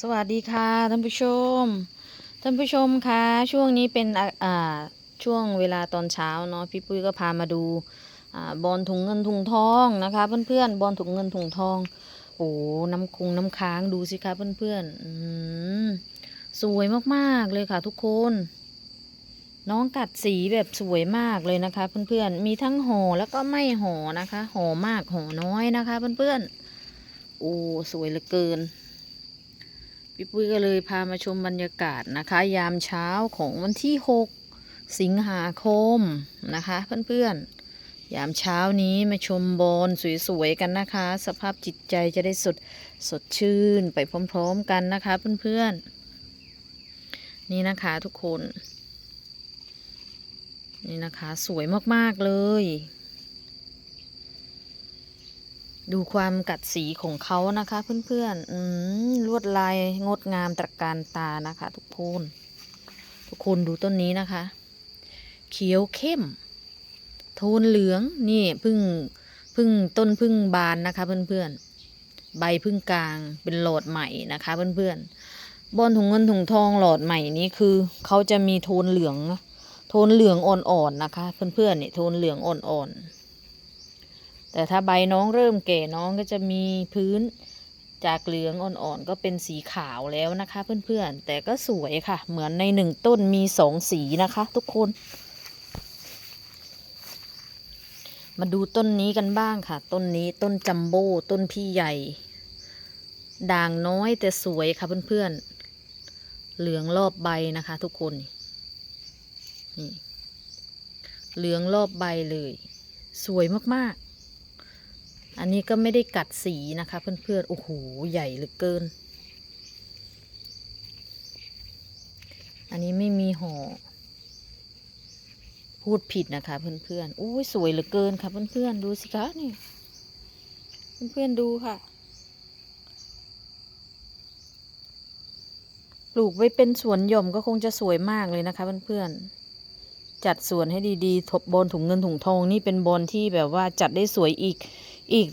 สวัสดีค่ะท่านผู้ชม ท่านผู้ชมคะช่วงนี้เป็นอ่าช่วงเวลาตอนเช้าเนาะพี่ปุ้ยก็พามาดูอ่าบอลถุงเงินถุงทองนะคะ เพื่อนๆบอลถุงเงินถุงทองโอ้น้ำคงน้ำค้างดูสิคะเพื่อนๆอืมสวยมากๆเลยค่ะทุกคน น้องกัดสีแบบสวยมากเลยนะคะ เพื่อนๆมีทั้งห่อแล้วก็ไม่ห่อนะคะห่อมากห่อน้อยนะคะ เพื่อนๆโอ้สวยเหลือเกิน พี่ปุ้ยก็เลยพามาชมบรรยากาศนะคะ ยามเช้าของวันที่ 6 สิงหาคมนะคะ เพื่อนๆ ยามเช้านี้มาชมบอลสวยๆกันนะคะ สภาพจิตใจจะได้สดสดชื่นไปพร้อมๆกันนะคะ เพื่อนๆ นี่นะคะทุกคน นี่นะคะสวยมากๆเลย ดูความกัดสีของเขานะคะเพื่อนๆลวดลายงดงามตระการตานะคะ ทุกคนทุกคนดูต้นนี้นะคะ เขียวเข้ม โทนเหลืองนี่พึ่งพึ่งต้นพึ่งบานนะคะ เพื่อนๆ ใบพึ่งกลางเป็นหลอดใหม่นะคะ เพื่อนๆบนถุงเงินถุงทองหลอดใหม่นี้คือเขาจะมีโทนเหลือง โทนเหลืองอ่อนๆนะคะ เพื่อนๆนี่โทนเหลืองอ่อนๆ แต่ถ้าใบน้องเริ่มแก่น้องก็จะมีพื้นจากเหลืองอ่อนๆก็เป็นสีขาวแล้วนะคะ เพื่อนๆ แต่ก็สวยค่ะ เหมือนในหนึ่งต้นมีสองสีนะคะ ทุกคน มาดูต้นนี้กันบ้างค่ะ ต้นนี้ต้นจัมโบ้ต้นพี่ใหญ่ ด่างน้อยแต่สวยค่ะเพื่อนๆ เหลืองรอบใบนะคะ ทุกคนนี่เหลืองรอบใบเลย สวยมากๆ อันนี้ก็ไม่ได้กัดสีนะคะ เพื่อนๆ โอ้โห ใหญ่เหลือเกิน อันนี้ไม่มีห่อ พูดผิดนะคะเพื่อนๆอุ้ยสวยเหลือเกินค่ะเพื่อนๆ ดูสิคะนี่ เพื่อนๆ ดูค่ะ ปลูกไว้เป็นสวนหย่อมก็คงจะสวยมากเลยนะคะเพื่อนๆจัดสวนให้ดีๆ ทบบอลถุงเงินถุงทองนี่เป็นบอลที่แบบว่าจัดได้สวยอีก อีก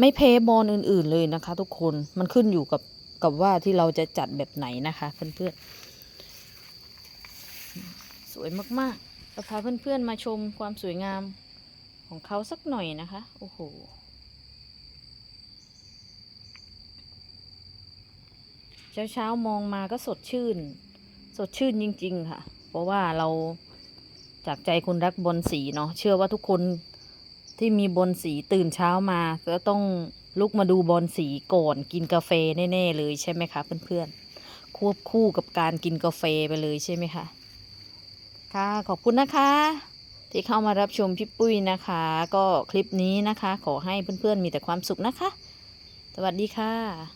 ไม่แพ้บอลอื่น ๆเลยนะคะ ทุกคนมันขึ้นอยู่กับกับว่าที่เราจะจัดแบบไหนนะคะ เพื่อนๆ สวยมากๆเราพาเพื่อนๆมาชมความสวยงามของเขาสักหน่อยนะคะ โอ้โหเช้าเช้าๆมองมาก็สดชื่น สดชื่นจริง ๆ ค่ะ เพราะว่าเราจากใจคนรักบอลสีเนาะเชื่อว่าทุกคน ที่มีบอลสีตื่นเช้ามาก็ต้องลุกมาดูบอลสีก่อนกินกาแฟแน่ๆเลยใช่ไหมคะเพื่อนๆ ควบคู่กับการกินกาแฟไปเลยใช่ไหมคะ ค่ะขอบคุณนะคะ ที่เข้ามารับชมพี่ปุ้ยนะคะ ก็คลิปนี้นะคะ ขอให้เพื่อนๆมีแต่ความสุขนะคะ สวัสดีค่ะ